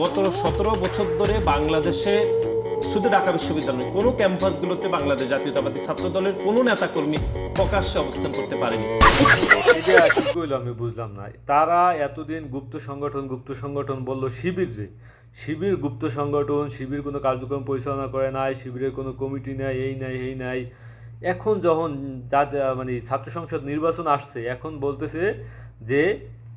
গত সতেরো বছর ধরে বাংলাদেশে শুধু ঢাকা বিশ্ববিদ্যালয়, কোনো ক্যাম্পাসগুলোতে বাংলাদেশ জাতীয়তাবাদী ছাত্র দলের কোনো নেতাকর্মী প্রকাশ্যে অবস্থান করতে পারেনি। আমি বুঝলাম না। তারা এতদিন গুপ্ত সংগঠন গুপ্ত সংগঠন বলল শিবির রে শিবির, গুপ্ত সংগঠন, শিবির কোনো কার্যক্রম পরিচালনা করে নাই, শিবিরের কোনো কমিটি নাই, এই নাই এই নাই। এখন যখন যা মানে ছাত্র সংসদ নির্বাচন আসছে, এখন বলতেছে যে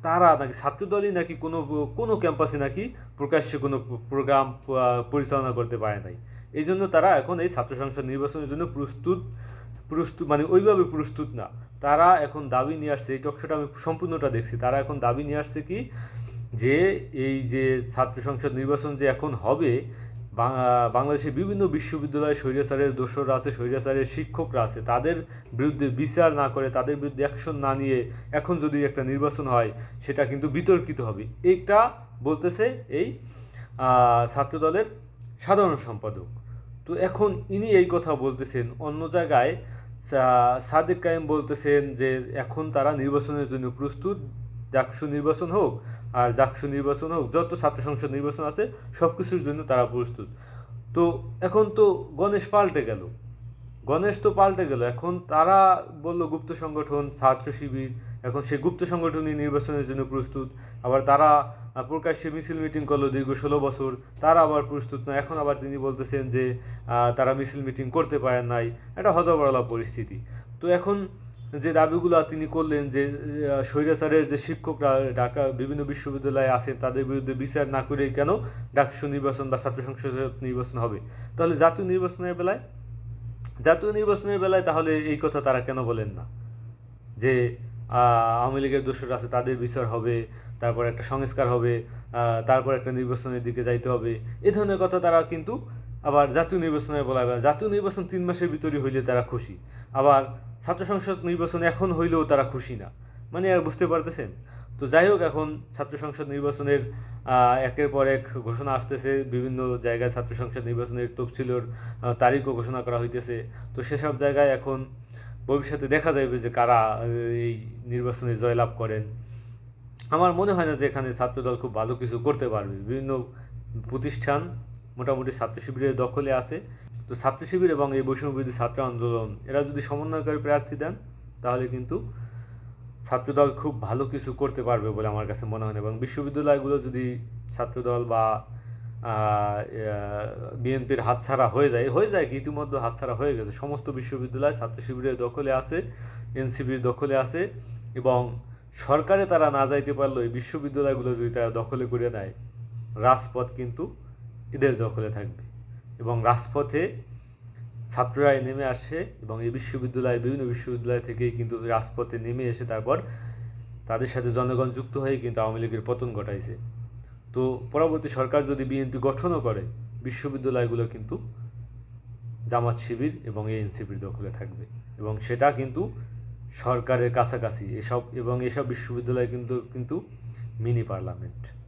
তারা নাকি ছাত্রদলই নাকি কোনো কোনো ক্যাম্পাসে নাকি প্রকাশ্যে কোনো প্রোগ্রাম পরিচালনা করতে পারে নাই। এই জন্য তারা এখন এই ছাত্র সংসদ নির্বাচনের জন্য প্রস্তুত প্রস্তুত মানে ওইভাবে প্রস্তুত না। তারা এখন দাবি নিয়ে আসছে, এই টকশোটা আমি সম্পূর্ণটা দেখছি। তারা এখন দাবি নিয়ে আসছে কি, যে এই যে ছাত্র সংসদ নির্বাচন যে এখন হবে বাংলাদেশের বিভিন্ন বিশ্ববিদ্যালয়ে স্বৈরাচারের দোসররা আছে স্বৈরাচারের শিক্ষকরা আছে, তাদের বিরুদ্ধে বিচার না করে, তাদের বিরুদ্ধে অ্যাকশন না নিয়ে এখন যদি একটা নির্বাচন হয়, সেটা কিন্তু বিতর্কিত হবে। এইটা বলতেছে এই ছাত্রদলের সাধারণ সম্পাদক। তো এখন ইনি এই কথা বলতেছেন, অন্য জায়গায় সাদেক কায়েম বলতেছেন যে এখন তারা নির্বাচনের জন্য প্রস্তুত জাকসু নির্বাচন হোক আর জাকসু নির্বাচন হোক, যত ছাত্র সংসদ নির্বাচন আছে সব কিছুর জন্য তারা প্রস্তুত। তো এখন তো গণেশ পাল্টে গেল। গণেশ তো পাল্টে গেল। এখন তারা বলল গুপ্ত সংগঠন, ছাত্র শিবির, এখন সে গুপ্ত সংগঠনই নির্বাচনের জন্য প্রস্তুত। আবার তারা প্রকাশ্যে মিছিল মিটিং করল দীর্ঘ ষোলো বছর, তারা আবার প্রস্তুত না এখন আবার তিনি বলতেছেন যে তারা মিছিল মিটিং করতে পারেন নাই। একটা হজবরলা পরিস্থিতি। তো এখন যে দাবিগুলো তিনি করলেন যে স্বৈরাচারের যে শিক্ষকরা ঢাকা বিভিন্ন বিশ্ববিদ্যালয়ে আছেন, তাদের বিরুদ্ধে বিচার না করে কেন ডাকসু নির্বাচন বা ছাত্র সংসদ নির্বাচন হবে? তাহলে জাতীয় নির্বাচনের বেলায়, জাতীয় নির্বাচনের বেলায় তাহলে এই কথা তারা কেন বলেন না? যে আওয়ামী লীগের দোষর আছে, তাদের বিচার হবে, তারপর একটা সংস্কার হবে তারপর একটা নির্বাচনের দিকে যাইতে হবে, এ ধরনের কথা তারা কিন্তু আবার জাতীয় নির্বাচনের বলা হয় জাতীয় নির্বাচন তিন মাসের ভিতরে হইলে তারা খুশি। আবার ছাত্র সংসদ নির্বাচন এখন হইলেও তারা খুশি না। মানে আর বুঝতে পারতেছেন? তো যাই হোক, এখন ছাত্র সংসদ নির্বাচনের একের পর এক ঘোষণা আসতেছে। বিভিন্ন জায়গায় ছাত্র সংসদ নির্বাচনের তফসিলের তারিখও ঘোষণা করা হইতেছে। তো সেসব জায়গায় এখন ভবিষ্যতে দেখা যাবে যে কারা এই নির্বাচনে জয়লাভ করেন। আমার মনে হয় না যে এখানে ছাত্রদল খুব ভালো কিছু করতে পারবে। বিভিন্ন প্রতিষ্ঠান মোটামুটি ছাত্র শিবিরের দখলে আছে। তো ছাত্র শিবির এবং এই বৈষম্য বিরোধী ছাত্র আন্দোলন, এরা যদি সমন্বয়কারী প্রার্থী দেন, তাহলে কিন্তু ছাত্রদল খুব ভালো কিছু করতে পারবে বলে আমার কাছে মনে হয় এবং বিশ্ববিদ্যালয়গুলো যদি ছাত্রদল বা বিএনপির হাতছাড়া হয়ে যায় হয়ে যায় কি ইতিমধ্যে হাতছাড়া হয়ে গেছে। সমস্ত বিশ্ববিদ্যালয় ছাত্র শিবিরের দখলে আছে এনসিবির দখলে আছে এবং সরকারে তারা না যাইতে পারলেও এই বিশ্ববিদ্যালয়গুলো যদি তারা দখলে করে নেয়, রাজপথ কিন্তু এদের দখলে থাকবে। এবং রাজপথে ছাত্ররাই নেমে আসে এবং এই বিশ্ববিদ্যালয়, বিভিন্ন বিশ্ববিদ্যালয় থেকেই কিন্তু রাজপথে নেমে এসে তারপর তাদের সাথে জনগণ যুক্ত হয়ে কিন্তু আওয়ামী লীগের পতন ঘটাইছে। তো পরবর্তী সরকার যদি বিএনপি গঠনও করে, বিশ্ববিদ্যালয়গুলো কিন্তু জামাত শিবির এবং এনসিপির দখলে থাকবে। এবং সেটা কিন্তু সরকারের কাছাকাছি। এসব এবং এসব বিশ্ববিদ্যালয় কিন্তু কিন্তু মিনি পার্লামেন্ট।